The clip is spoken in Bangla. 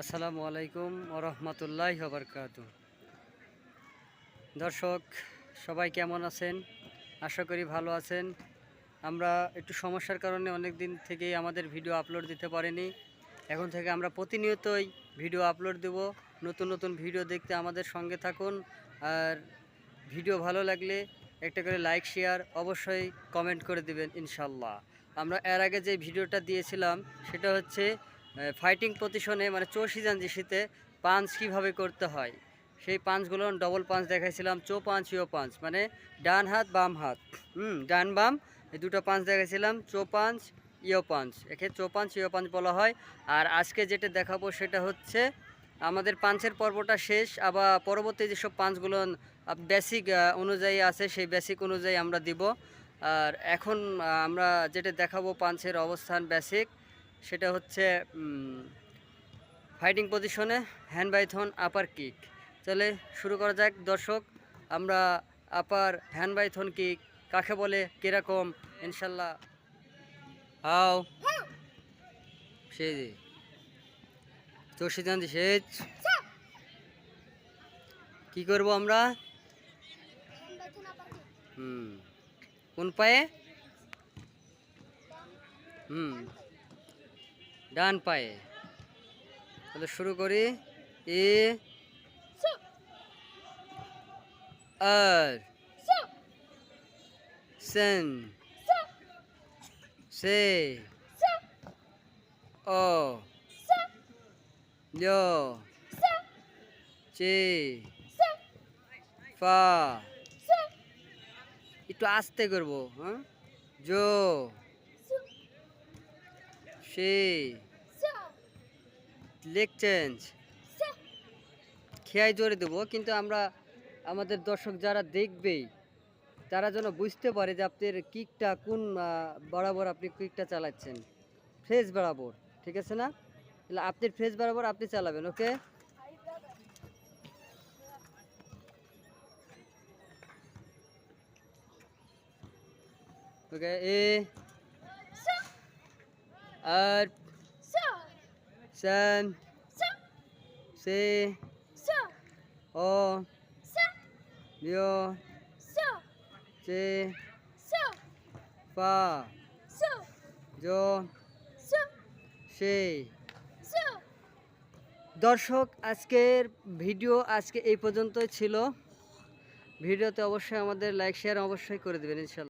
আসসালামু আলাইকুম ওরহমতুল্লাহ বরকাত দর্শক, সবাই কেমন আছেন? আশা করি ভালো আছেন। আমরা একটু সমস্যার কারণে অনেক দিন থেকেই আমাদের ভিডিও আপলোড দিতে পারিনি। এখন থেকে আমরা প্রতিনিয়তই ভিডিও আপলোড দেব। নতুন নতুন ভিডিও দেখতে আমাদের সঙ্গে থাকুন। আর ভিডিও ভালো লাগলে একটা করে লাইক শেয়ার অবশ্যই কমেন্ট করে দিবেন ইনশাল্লাহ আমরা এর আগে যে ভিডিওটা দিয়েছিলাম, সেটা হচ্ছে ফাইটিং পজিশনে মানে চৌষি জাঞ্জিসিতে পাঞ্চ কীভাবে করতে হয়? সেই পাঞ্চগুলো ডবল পাঞ্চ দেখাইছিলাম, চো পাঞ্চ ইও পাঞ্চ মানে ডান হাত, বাম হাত। হুম, ডান, বাম, এই দুটো পাঞ্চ দেখাইছিলাম, চো পাঞ্চ ইও পাঞ্চ একে চো পাঞ্চ ইও পাঞ্চ বলা হয়। আর আজকে যেটা দেখাবো সেটা হচ্ছে, আমাদের পাঞ্চের পর্বটা শেষ, আবার পরবর্তী যেসব পাঞ্চগুলো বেসিক অনুযায়ী আছে, সেই বেসিক অনুযায়ী আমরা দিব। আর এখন আমরা যেটা দেখাবো পাঞ্চের অবস্থান বেসিক সেটা হচ্ছে ফাইটিং পজিশনে হ্যান্ড বাইথন আপার কিক তাহলে শুরু করা যাক, দর্শক, আমরা আপার হ্যান্ড বাইথন কিক কাকে বলে, কীরকম, ইনশাল্লাহ। হাও। সেই চষি জানতি সেচ। কি করব আমরা? হুম। কোন পায়ে? হুম। ডান পায়ে। তাহলে শুরু করি। এ আর। সেন। সে। ও লো চে। ফা। একটু আস্তে করব হ্যাঁ? জো। সে। Leg change. খেয়াই জোরে দেবো কিন্তু আমরা আমাদের দর্শক যারা দেখবেই তারা যেন বুঝতে পারে যে আপনার কিকটা কোন বরাবর আপনি কিকটা চালাচ্ছেন। ফ্রেজ বরাবর ঠিক আছে না? তাহলে আপনার ফ্রেজ বরাবর আপনি চালাবেন ওকে? ওকে এ আর সেন সে। ও লিও চে পা জো সে। দর্শক আজকের ভিডিও আজকে এই পর্যন্তই ছিল। ভিডিওতে অবশ্যই আমাদের লাইক শেয়ার অবশ্যই করে দেবেন ইনশাল্লাহ।